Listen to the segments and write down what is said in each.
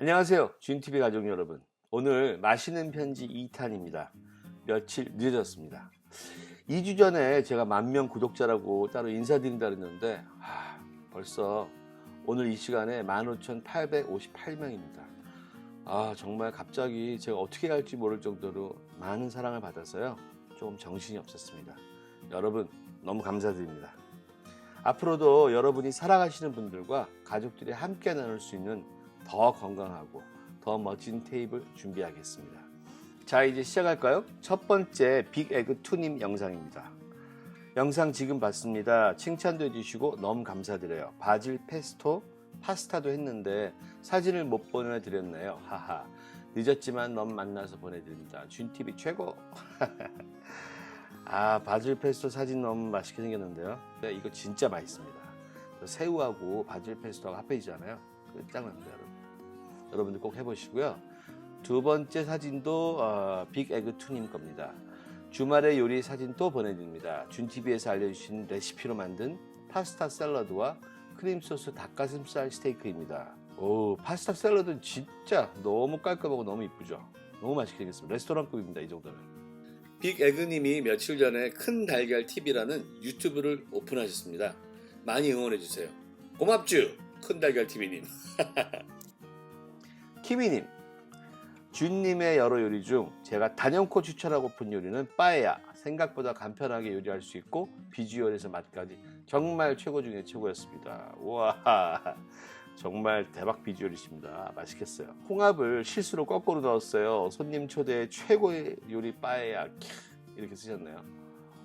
안녕하세요. 준TV 가족 여러분. 오늘 맛있는 편지 2탄입니다. 며칠 늦어졌습니다. 2주 전에 제가 만명 구독자라고 따로 인사드린다 그랬는데 아, 벌써 오늘 이 시간에 15,858명입니다. 아, 정말 갑자기 제가 어떻게 할지 모를 정도로 많은 사랑을 받아서요. 조금 정신이 없었습니다. 여러분, 너무 감사드립니다. 앞으로도 여러분이 사랑하시는 분들과 가족들이 함께 나눌 수 있는 더 건강하고 더 멋진 테이블 준비하겠습니다. 자, 이제 시작할까요? 첫 번째 빅에그 투님 영상입니다. 영상 지금 봤습니다. 칭찬도 해주시고 너무 감사드려요. 바질 페스토 파스타도 했는데 사진을 못 보내드렸네요. 하하. 늦었지만 너무 만나서 보내드립니다. 준TV 최고. 아 바질 페스토 사진 너무 맛있게 생겼는데요. 네, 이거 진짜 맛있습니다. 새우하고 바질 페스토하고 합해지잖아요. 끝장납니다, 여러분. 여러분들 꼭 해보시고요. 두 번째 사진도 어, 빅에그 투님 겁니다. 주말에 요리 사진 또 보내드립니다. 준TV에서 알려주신 레시피로 만든 파스타 샐러드와 크림 소스 닭가슴살 스테이크입니다. 오, 파스타 샐러드는 진짜 너무 깔끔하고 너무 이쁘죠. 너무 맛있게 생겼습니다. 레스토랑급입니다. 이 정도면. 빅에그님이 며칠 전에 큰 달걀 TV라는 유튜브를 오픈하셨습니다. 많이 응원해 주세요. 고맙죠, 큰 달걀 TV님. 키미님, 준님의 여러 요리 중 제가 단연코 추천하고픈 요리는 빠에야. 생각보다 간편하게 요리할 수 있고 비주얼에서 맛까지 정말 최고 중에 최고였습니다. 와. 정말 대박 비주얼이십니다. 맛있겠어요. 홍합을 실수로 거꾸로 넣었어요. 손님 초대 최고의 요리 빠에야 이렇게 쓰셨네요.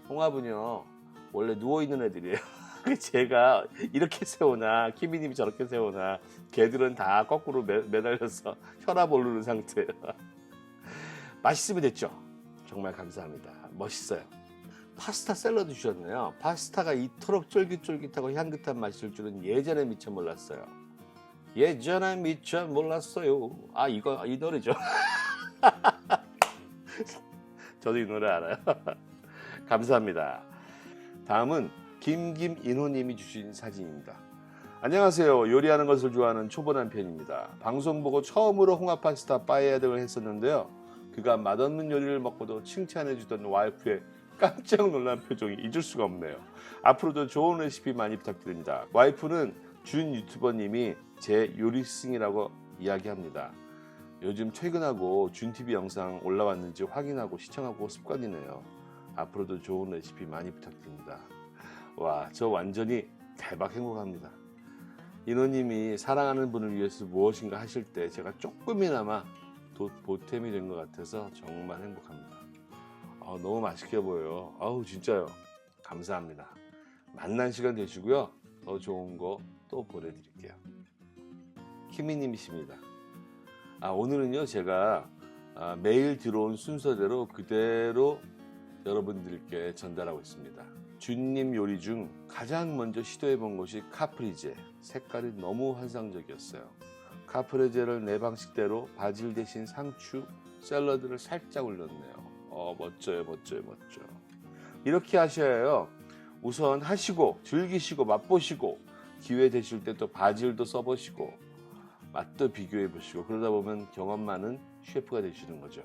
홍합은요 원래 누워 있는 애들이에요. 제가 이렇게 세우나 키미님이 저렇게 세우나 걔들은 다 거꾸로 매, 매달려서 혈압 오르는 상태예요. 맛있으면 됐죠. 정말 감사합니다. 멋있어요. 파스타 샐러드 주셨네요. 파스타가 이토록 쫄깃쫄깃하고 향긋한 맛일 줄은 예전에 미처 몰랐어요. 예전에 미처 몰랐어요. 아 이거 이 노래죠. 저도 이 노래 알아요. 감사합니다. 다음은 김김인호님이 주신 사진입니다. 안녕하세요. 요리하는 것을 좋아하는 초보 남편입니다. 방송 보고 처음으로 홍합 파스타 빠에야 등을 했었는데요. 그가 맛없는 요리를 먹고도 칭찬해주던 와이프의 깜짝 놀란 표정이 잊을 수가 없네요. 앞으로도 좋은 레시피 많이 부탁드립니다. 와이프는 준 유튜버님이 제 요리승이라고 이야기합니다. 요즘 퇴근하고 준TV 영상 올라왔는지 확인하고 시청하고 습관이네요. 앞으로도 좋은 레시피 많이 부탁드립니다. 와, 저 완전히 대박 행복합니다. 인호님이 사랑하는 분을 위해서 무엇인가 하실 때 제가 조금이나마 도, 보탬이 된 것 같아서 정말 행복합니다. 아, 너무 맛있게 보여요. 아우 진짜요. 감사합니다. 만난 시간 되시고요. 더 좋은 거 또 보내드릴게요. 키미님이십니다. 아, 오늘은요 제가 아, 매일 들어온 순서대로 그대로 여러분들께 전달하고 있습니다. 준님 요리 중 가장 먼저 시도해 본 것이 카프리제. 색깔이 너무 환상적이었어요. 카프레제를 내 방식대로 바질 대신 상추 샐러드를 살짝 올렸네요. 어 멋져요, 멋져요, 멋져. 이렇게 하셔야 해요. 우선 하시고 즐기시고 맛보시고 기회 되실 때 또 바질도 써보시고 맛도 비교해 보시고 그러다 보면 경험 많은 셰프가 되시는 거죠.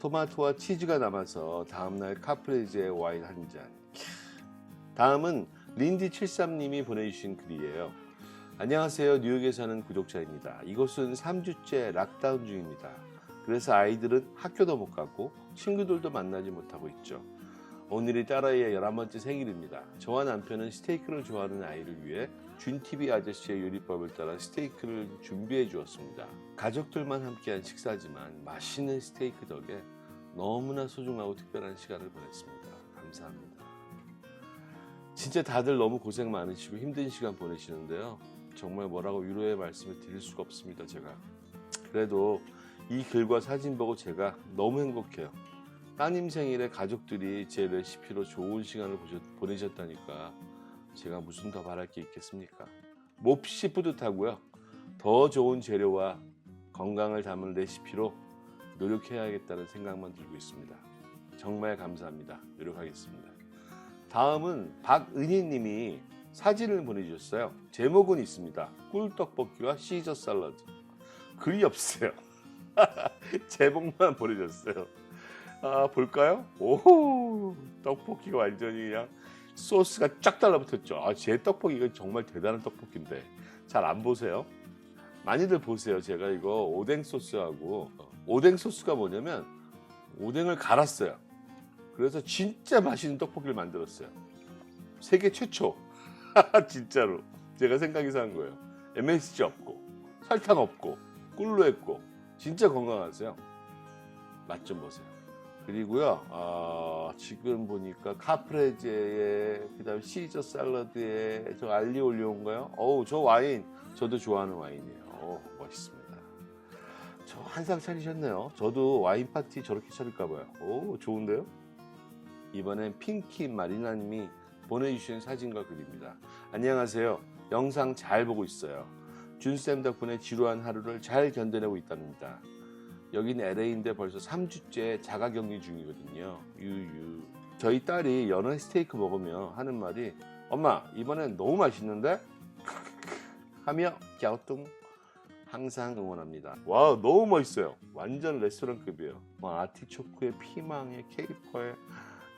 토마토와 치즈가 남아서 다음날 카프레제 와인 한 잔. 다음은 린디73님이 보내주신 글이에요. 안녕하세요. 뉴욕에 사는 구독자입니다. 이곳은 3주째 락다운 중입니다. 그래서 아이들은 학교도 못 가고 친구들도 만나지 못하고 있죠. 오늘이 딸아이의 11번째 생일입니다. 저와 남편은 스테이크를 좋아하는 아이를 위해 준TV 아저씨의 요리법을 따라 스테이크를 준비해 주었습니다. 가족들만 함께한 식사지만 맛있는 스테이크 덕에 너무나 소중하고 특별한 시간을 보냈습니다. 감사합니다. 진짜 다들 너무 고생 많으시고 힘든 시간 보내시는데요. 정말 뭐라고 위로의 말씀을 드릴 수가 없습니다. 제가 그래도 이 글과 사진 보고 제가 너무 행복해요. 따님 생일에 가족들이 제 레시피로 좋은 시간을 보내셨다니까 제가 무슨 더 바랄 게 있겠습니까? 몹시 뿌듯하고요. 더 좋은 재료와 건강을 담은 레시피로 노력해야겠다는 생각만 들고 있습니다. 정말 감사합니다. 노력하겠습니다. 다음은 박은희 님이 사진을 보내주셨어요. 제목은 있습니다. 꿀떡볶이와 시저 샐러드. 글이 없어요. 제목만 보내줬어요. 아 볼까요? 오 떡볶이가 완전히 그냥 소스가 쫙 달라붙었죠. 아, 제 떡볶이가 정말 대단한 떡볶이인데 잘 안 보세요. 많이들 보세요. 제가 이거 오뎅 소스하고 오뎅 소스가 뭐냐면 오뎅을 갈았어요. 그래서 진짜 맛있는 떡볶이를 만들었어요. 세계 최초. 진짜로. 제가 생각해서 한 거예요. MSG 없고 설탕 없고 꿀로 했고 진짜 건강하세요. 맛 좀 보세요. 그리고요, 어, 지금 보니까 카프레제에 그 다음 시저 샐러드에 저 알리 올리오인가요? 어우 저 와인 저도 좋아하는 와인이에요. 어, 멋있습니다. 저 한상 차리셨네요. 저도 와인 파티 저렇게 차릴까 봐요. 오 좋은데요? 이번엔 핑키 마리나님이 보내주신 사진과 글입니다. 안녕하세요. 영상 잘 보고 있어요. 준쌤 덕분에 지루한 하루를 잘 견뎌내고 있답니다. 여긴 LA인데 벌써 3주째 자가격리 중이거든요. 유유. 저희 딸이 연어 스테이크 먹으며 하는 말이 엄마 이번엔 너무 맛있는데? 하며 갸우뚱 항상 응원합니다. 와 너무 멋있어요. 완전 레스토랑급이에요. 뭐 아티초크에 피망에 케이퍼에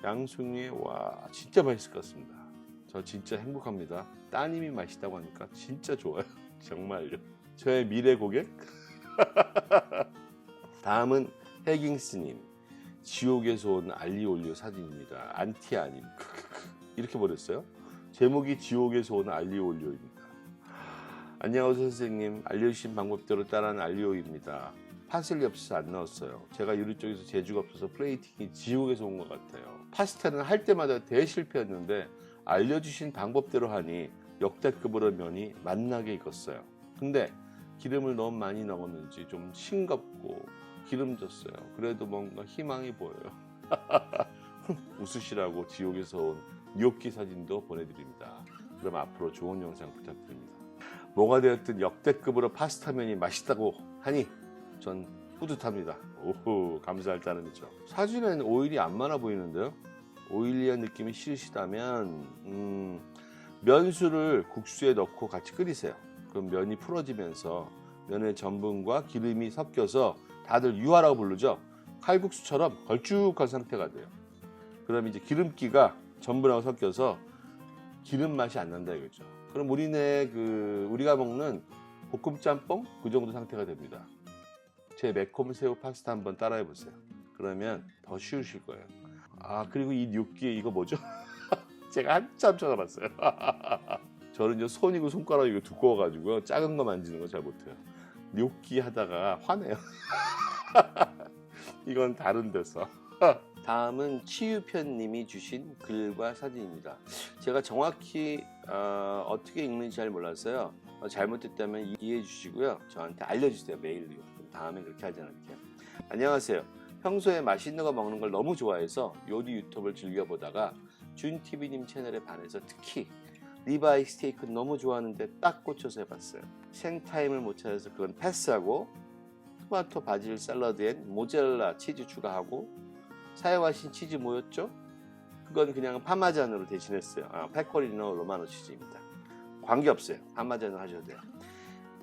양송이에 와 진짜 맛있을 것 같습니다. 저 진짜 행복합니다. 따님이 맛있다고 하니까 진짜 좋아요. 정말요. 저의 미래 고객. 다음은 해깅스님. 지옥에서 온 알리올리오 사진입니다. 안티아님. 이렇게 보냈어요. 제목이 지옥에서 온 알리올리오입니다. 안녕하세요 선생님. 알려주신 방법대로 따라한 알리오입니다. 파슬리 없어서 안 넣었어요. 제가 요리 쪽에서 재주가 없어서 플레이팅이 지옥에서 온 것 같아요. 파스타는 할 때마다 대실패였는데 알려주신 방법대로 하니 역대급으로 면이 맛나게 익었어요. 근데 기름을 너무 많이 넣었는지 좀 싱겁고 기름졌어요. 그래도 뭔가 희망이 보여요. 웃으시라고 지옥에서 온 뇨끼 사진도 보내드립니다. 그럼 앞으로 좋은 영상 부탁드립니다. 뭐가 되었든 역대급으로 파스타면이 맛있다고 하니 전 뿌듯합니다. 오호 감사할 따름이죠. 사진엔 오일이 안 많아 보이는데요. 오일리한 느낌이 싫으시다면 음, 면수를 국수에 넣고 같이 끓이세요. 그럼 면이 풀어지면서 면의 전분과 기름이 섞여서 다들 유화라고 부르죠. 칼국수처럼 걸쭉한 상태가 돼요. 그럼 이제 기름기가 전분하고 섞여서 기름 맛이 안 난다 이거죠. 그럼 우리네 그 우리가 먹는 볶음 짬뽕 그 정도 상태가 됩니다. 제 매콤 새우 파스타 한번 따라해 보세요. 그러면 더 쉬우실 거예요. 아 그리고 이 뇨끼 이거 뭐죠? 제가 한참 찾아봤어요. 저는 이제 손이고 손가락이고 두꺼워가지고 작은 거 만지는 거 잘 못해요. 뇨끼 하다가 화내요. 이건 다른 데서. 다음은 치유편님이 주신 글과 사진입니다. 제가 정확히 어, 떻게 읽는지 잘 몰랐어요. 어, 잘못됐다면 이해해 주시고요. 저한테 알려주세요 메일로요. 다음에 그렇게 하지 않을게요. 안녕하세요. 평소에 맛있는 거 먹는 걸 너무 좋아해서 요리 유튜브를 즐겨보다가 준TV님 채널에 반해서 특히 리바이 스테이크 너무 좋아하는데 딱 꽂혀서 해봤어요. 생타임을 못 찾아서 그건 패스하고 토마토 바질 샐러드엔 모zzarella 치즈 추가하고 사용하신 치즈 뭐였죠? 그건 그냥 파마잔으로 대신했어요. 아, 페코리노 로마노 치즈입니다. 관계없어요. 파마잔으로 하셔도 돼요.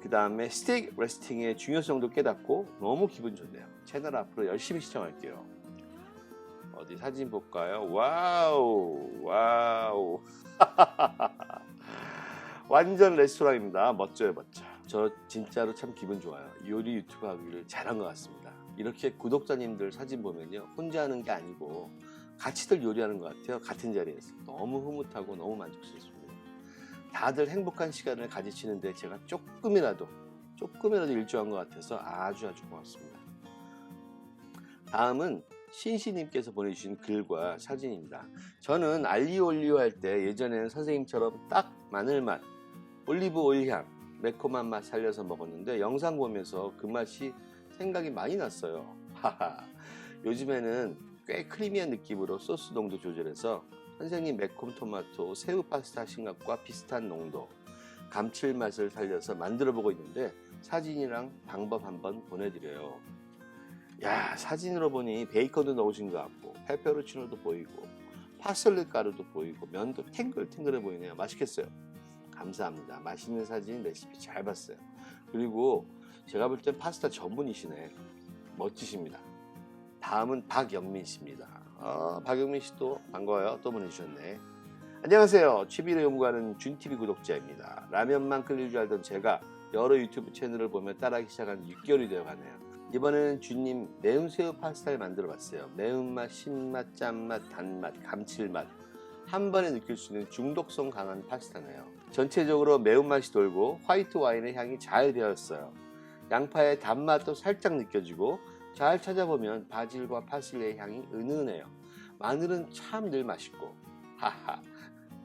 그 다음에 스테이크 레스팅의 중요성도 깨닫고 너무 기분 좋네요. 채널 앞으로 열심히 시청할게요. 어디 사진 볼까요? 와우, 와우. 완전 레스토랑입니다. 멋져요, 멋져. 저 진짜로 참 기분 좋아요. 요리 유튜브 하기를 잘한 것 같습니다. 이렇게 구독자님들 사진 보면요. 혼자 하는 게 아니고 같이들 요리하는 것 같아요. 같은 자리에서. 너무 흐뭇하고 너무 만족스럽습니다. 다들 행복한 시간을 가지시는데 제가 조금이라도, 조금이라도 일조한 것 같아서 아주 아주 고맙습니다. 다음은 신시님께서 보내주신 글과 사진입니다. 저는 알리올리오 할 때 예전에는 선생님처럼 딱 마늘맛, 올리브 오일 향, 매콤한 맛 살려서 먹었는데 영상 보면서 그 맛이 생각이 많이 났어요. 하하. 요즘에는 꽤 크리미한 느낌으로 소스 농도 조절해서 선생님 매콤 토마토, 새우 파스타 신각과 비슷한 농도, 감칠맛을 살려서 만들어 보고 있는데 사진이랑 방법 한번 보내드려요. 야 사진으로 보니 베이컨도 넣으신 것 같고 페페로치노도 보이고 파슬리 가루도 보이고 면도 탱글탱글해 보이네요. 맛있겠어요. 감사합니다. 맛있는 사진 레시피 잘 봤어요. 그리고 제가 볼 땐 파스타 전문이시네. 멋지십니다. 다음은 박영민 씨입니다. 아, 박영민 씨도 반가워요. 또 보내주셨네. 안녕하세요. 취미를 연구하는 준TV 구독자입니다. 라면만 끓일 줄 알던 제가 여러 유튜브 채널을 보며 따라하기 시작한 6개월이 되어 가네요. 이번에는 주님 매운 새우 파스타를 만들어 봤어요. 매운맛, 신맛, 짠맛, 단맛, 감칠맛. 한 번에 느낄 수 있는 중독성 강한 파스타네요. 전체적으로 매운맛이 돌고 화이트 와인의 향이 잘 배었어요. 양파의 단맛도 살짝 느껴지고 잘 찾아보면 바질과 파슬리의 향이 은은해요. 마늘은 참 늘 맛있고 하하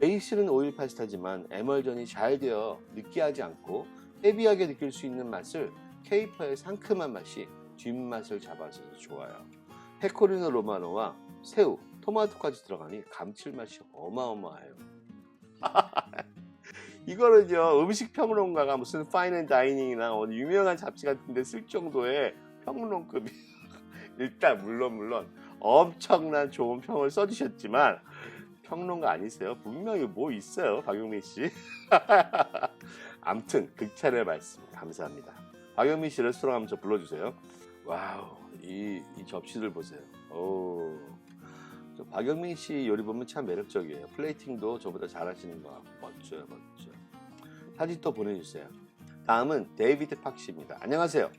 베이스는 오일 파스타지만 에멀전이 잘 되어 느끼하지 않고 헤비하게 느낄 수 있는 맛을 케이퍼의 상큼한 맛이 뒷맛을 잡아줘서 좋아요. 페코리노 로마노와 새우, 토마토까지 들어가니 감칠맛이 어마어마해요. 이거는요 음식 평론가가 무슨 파인 다이닝이나 어디 유명한 잡지 같은 데 쓸 정도의 평론급이 일단 물론 물론 엄청난 좋은 평을 써주셨지만 평론가 아니세요? 분명히 뭐 있어요 박용민 씨? 암튼 극찬의 말씀 감사합니다. 박용민 씨 레스토랑 한번 저 불러주세요. 와우 이, 이 접시들 보세요. 오, 저 박영민 씨 요리 보면 참 매력적이에요. 플레이팅도 저보다 잘하시는 것 같고 멋져요 멋져. 사진 또 보내주세요. 다음은 데이비드 팍 씨입니다. 안녕하세요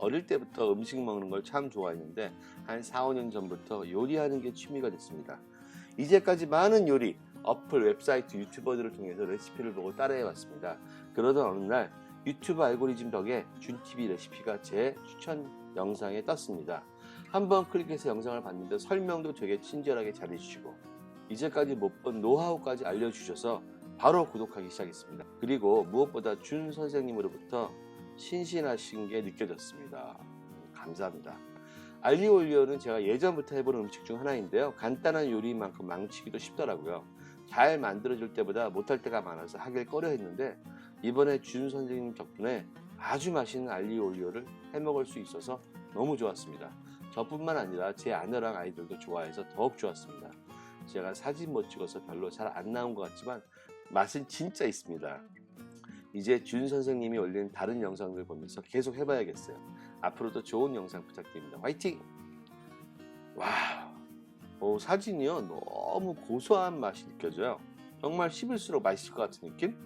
어릴 때부터 음식 먹는 걸 참 좋아했는데 한 4, 5년 전부터 요리하는 게 취미가 됐습니다. 이제까지 많은 요리, 어플, 웹사이트, 유튜버들을 통해서 레시피를 보고 따라해 왔습니다. 그러던 어느 날 유튜브 알고리즘 덕에 준TV 레시피가 제 추천 영상에 떴습니다. 한번 클릭해서 영상을 봤는데 설명도 되게 친절하게 잘해주시고 이제까지 못 본 노하우까지 알려주셔서 바로 구독하기 시작했습니다. 그리고 무엇보다 준 선생님으로부터 신신하신 게 느껴졌습니다. 감사합니다. 알리오 올리오는 제가 예전부터 해보는 음식 중 하나인데요. 간단한 요리만큼 망치기도 쉽더라고요. 잘 만들어질 때보다 못할 때가 많아서 하길 꺼려 했는데 이번에 준 선생님 덕분에 아주 맛있는 알리오 올리오를 해먹을 수 있어서 너무 좋았습니다. 저뿐만 아니라 제 아내랑 아이들도 좋아해서 더욱 좋았습니다. 제가 사진 못 찍어서 별로 잘 안 나온 것 같지만 맛은 진짜 있습니다. 이제 준 선생님이 올린 다른 영상들 보면서 계속 해봐야겠어요. 앞으로도 좋은 영상 부탁드립니다. 화이팅! 와, 오, 사진이요 너무 고소한 맛이 느껴져요. 정말 씹을수록 맛있을 것 같은 느낌?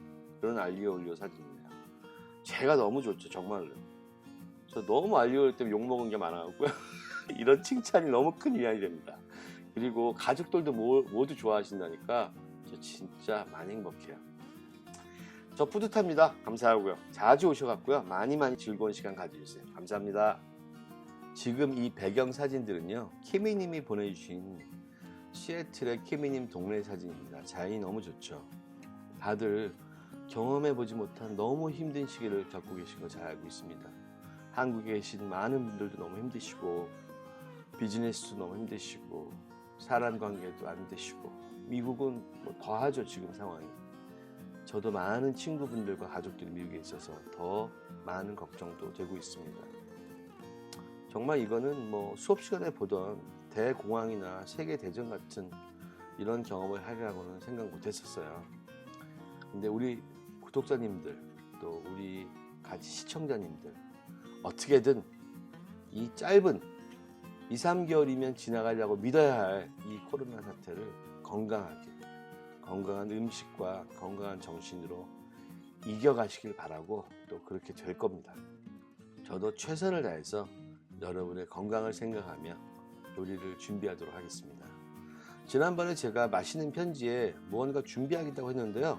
그런 알리오 올리오 사진이네요. 제가 너무 좋죠, 정말로. 저 너무 알리오 올리오 때문에 욕 먹은 게 많아갖고요. 이런 칭찬이 너무 큰 위안이 됩니다. 그리고 가족들도 모, 모두 좋아하신다니까 저 진짜 많이 행복해요. 저 뿌듯합니다. 감사하고요. 자주 오셔갖고요. 많이 많이 즐거운 시간 가져주세요. 감사합니다. 지금 이 배경 사진들은요. 키미님이 보내주신 시애틀의 키미님 동네 사진입니다. 자연이 너무 좋죠. 다들 경험해보지 못한 너무 힘든 시기를 겪고 계신 거 잘 알고 있습니다. 한국에 계신 많은 분들도 너무 힘드시고 비즈니스도 너무 힘드시고 사람 관계도 안 되시고 미국은 뭐 더하죠 지금 상황이. 저도 많은 친구분들과 가족들이 미국에 있어서 더 많은 걱정도 되고 있습니다. 정말 이거는 뭐 수업 시간에 보던 대공황이나 세계 대전 같은 이런 경험을 하리라고는 생각 못 했었어요. 근데 우리 구독자님들 또 우리 같이 시청자님들 어떻게든 이 짧은 2, 3개월이면 지나가려고 믿어야 할 이 코로나 사태를 건강하게 건강한 음식과 건강한 정신으로 이겨가시길 바라고 또 그렇게 될 겁니다. 저도 최선을 다해서 여러분의 건강을 생각하며 요리를 준비하도록 하겠습니다. 지난번에 제가 맛있는 편지에 무언가 준비하겠다고 했는데요.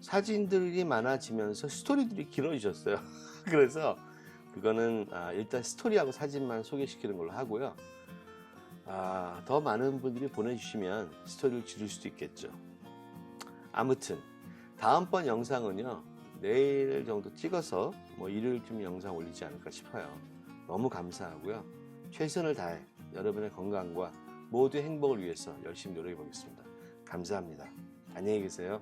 사진들이 많아지면서 스토리들이 길어지셨어요. 그래서 그거는 아, 일단 스토리하고 사진만 소개시키는 걸로 하고요. 아, 더 많은 분들이 보내주시면 스토리를 지를 수도 있겠죠. 아무튼 다음번 영상은요 내일 정도 찍어서 뭐 일요일쯤 영상 올리지 않을까 싶어요. 너무 감사하고요. 최선을 다해 여러분의 건강과 모두의 행복을 위해서 열심히 노력해 보겠습니다. 감사합니다. 안녕히 계세요.